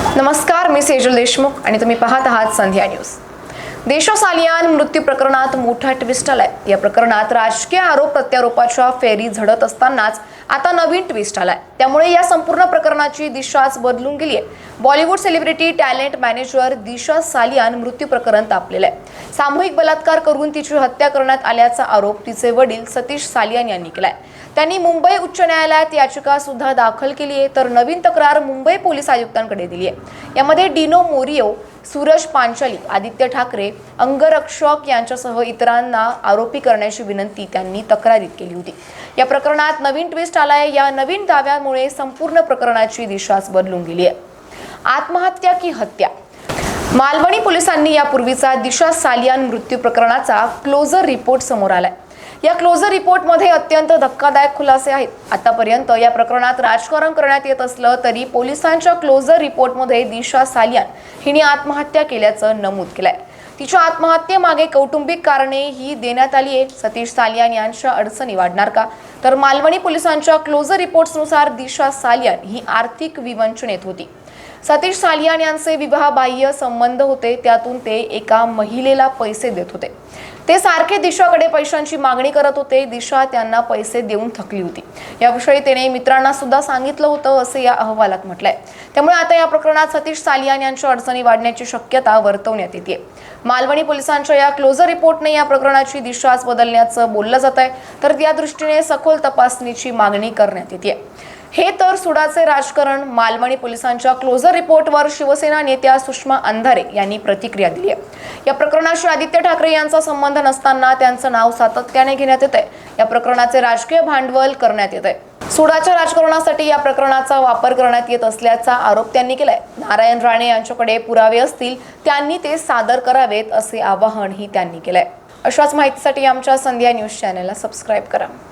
नमस्कार मी सेजल देशमुख आणि तुम्ही पाहत आहात संध्या न्यूज. देशो सालियान मृत्यू प्रकरणात मोठा ट्विस्ट आलाय. या प्रकरणात राजकीय आरोप प्रत्यारोपाच्या फेरी झडत असतानाच आता नवीन ट्विस्ट आलाय. त्यामुळे या संपूर्ण प्रकरणाची दिशाच बदलून गेली आहे. Bollywood celebrity talent manager Disha Salian मृत्यू प्रकरण तापलेलं आहे. सामूहिक बलात्कार करून तिची हत्या करण्यात आल्याचा आरोप तिचे वडील सतीश सालियान यांनी केलाय. त्यांनी मुंबई उच्च न्यायालयात याचिका सुद्धा दाखल केली आहे तर नवीन तक्रार मुंबई पोलीस आयुक्तांकडे दिली आहे. यामध्ये डिनो मोरियो सूरज पांचाली आदित्य ठाकरे अंगरक्षक यांच्यासह इतरांना आरोपी करण्याची विनंती त्यांनी तक्रारीत केली होती. या प्रकरणात नवीन ट्विस्ट आलाय. या नवीन दाव्यामुळे संपूर्ण प्रकरणाची दिशाच बदलून गेली आहे. आत्महत्या की हत्या? मालवणी पोलिसांनी यापूर्वीचा दिशा सालियान मृत्यू प्रकरणाचा क्लोजर रिपोर्ट समोर आलाय. या क्लोजर रिपोर्टमध्ये अत्यंत धक्कादायक खुलासे आहेत. आतापर्यंत या प्रकरणात राजकारण करण्यात येत असलं तरी पोलिसांच्या क्लोजर रिपोर्टमध्ये दिशा सालियान हिने आत्महत्या केल्याचं नमूद केलंय. तिच्या आत्महत्येमागे कौटुंबिक कारणे ही देण्यात आली आहेत. सतीश सालियान यांच्या अडचणी वाढणार का? तर मालवणी पोलिसांच्या क्लोजर रिपोर्ट्सनुसार दिशा सालियान ही आर्थिक विवंचनेत होती. सतीश सालियान यांचे विवाहबाह्य संबंध होते. त्यातून ते एका महिलेला पैसे देत होते. ते सारखे दिशाकडे पैशांची मागणी करत होते. दिशा त्यांना पैसे देऊन थकली होती. याविषयी त्याने मित्रांना सुद्धा सांगितलं होतं असे या अहवालात म्हटलंय. त्यामुळे आता या प्रकरणात सतीश सालियान यांच्या अडचणी वाढण्याची शक्यता वर्तवण्यात येते मालवणी पोलिसांच्या या क्लोजर रिपोर्टने या प्रकरणाची दिशाच बदलण्याचं बोललं जात आहे तर त्या दृष्टीने सखोल तपासणीची मागणी करण्यात येते हे तर सुडाचे राजकारण मालवणी पोलिसांच्या क्लोजर रिपोर्टवर शिवसेना नेत्या सुषमा अंधारे यांनी प्रतिक्रिया दिली आहे. या प्रकरणाशी आदित्य ठाकरे यांचा संबंध नसताना त्यांचं नाव सातत्याने घेण्यात येत आहे या प्रकरणाचे राजकीय भांडवल करण्यात येत आहे सुडाच्या राजकारणासाठी या प्रकरणाचा वापर करण्यात येत असल्याचा आरोप त्यांनी केलाय. नारायण राणे यांच्याकडे पुरावे असतील त्यांनी ते सादर करावेत असे आवाहनही त्यांनी केलंय. अशाच माहितीसाठी आमच्या संध्या न्यूज चॅनलला सबस्क्राईब करा.